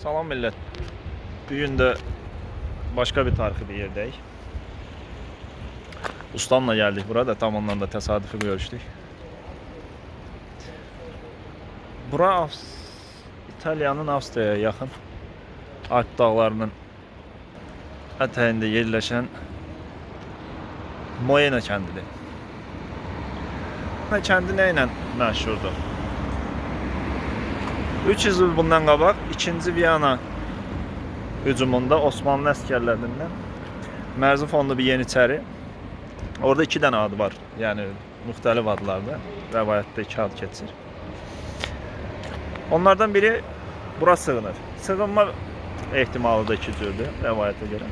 Salam millət. Bu gün də başqa bir tarixi bir yerdəyik. Ustamla gəldik bura da tam ondan da təsadüfi görüşdük. Bura Avs İtaliyanın Avstriyaya yaxın Alp dağlarının ətəyində yerləşən Moena kəndidir. Moena kəndi nə ilə? 300 il bundan qabaq 2-ci Viyana hücumunda Osmanlı əsgərlərindən Mərzi fonlu bir Yeniçəri Orada iki dənə adı var. Yəni müxtəlif adlarda rəvayətdə iki ad keçir. Onlardan biri bura sığınır. Sığınma ehtimalı da iki cürdür rəvayətə görə.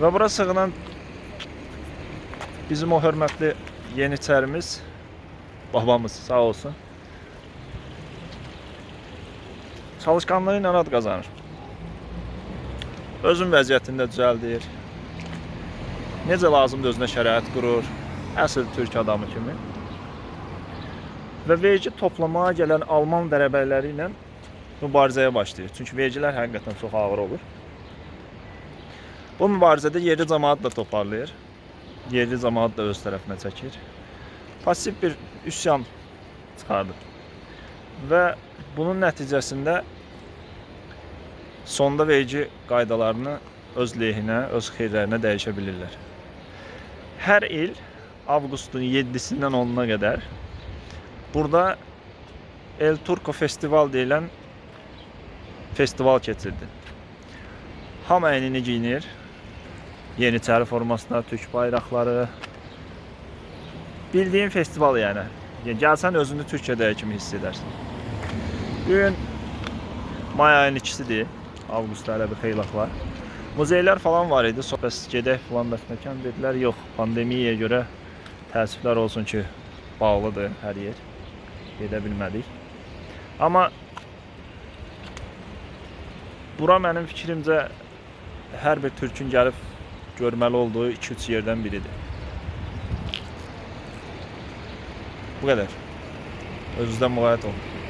Və bura sığınan bizim o hörmətli Yeniçərimiz babamız sağ olsun. Çalışqanlığı ilə ad qazanır. Özün vəziyyətində düzəldir. Necə lazımdır özünə şərait qurur. Əsl türk adamı kimi. Və vergi toplamağa gələn Alman dərəbələri ilə mübarizəyə başlayır. Çünki vergilər həqiqətən çox ağır olur. Bu mübarizədə yerli cəmaət də toparlayır. Yerli cəmaət də öz tərəfinə çəkir. Pasiv bir üsyan çıxardır. Və bunun nəticəsində sonda vergi qaydalarını öz lehinə, öz xeyirlərinə dəyişə bilirlər. Hər il avqustun 7-sindən 10-una qədər burada El Turco Festival deyilən festival keçirdi. Ham əynini giyinir. Yeniçəri formasına, türk bayraqları. Bildiyin festival yəni. Yəni gəlsən özünü Türkiyədə kimi hiss edərsən. Gün may ayının ikisidir. Avqust hələ bir xeylaq var. Muzeylər falan var idi. Bəs gedək falan bəs məkan dedilər. Yox, pandemiyaya görə təəssüflər olsun ki, bağlıdır hər yer. Gedə bilmədik. Amma bura mənim fikrimcə hər bir türkün gəlib görməli olduğu 2-3 yerdən biridir. Bu qədər. Özünüzdən müğayət olun.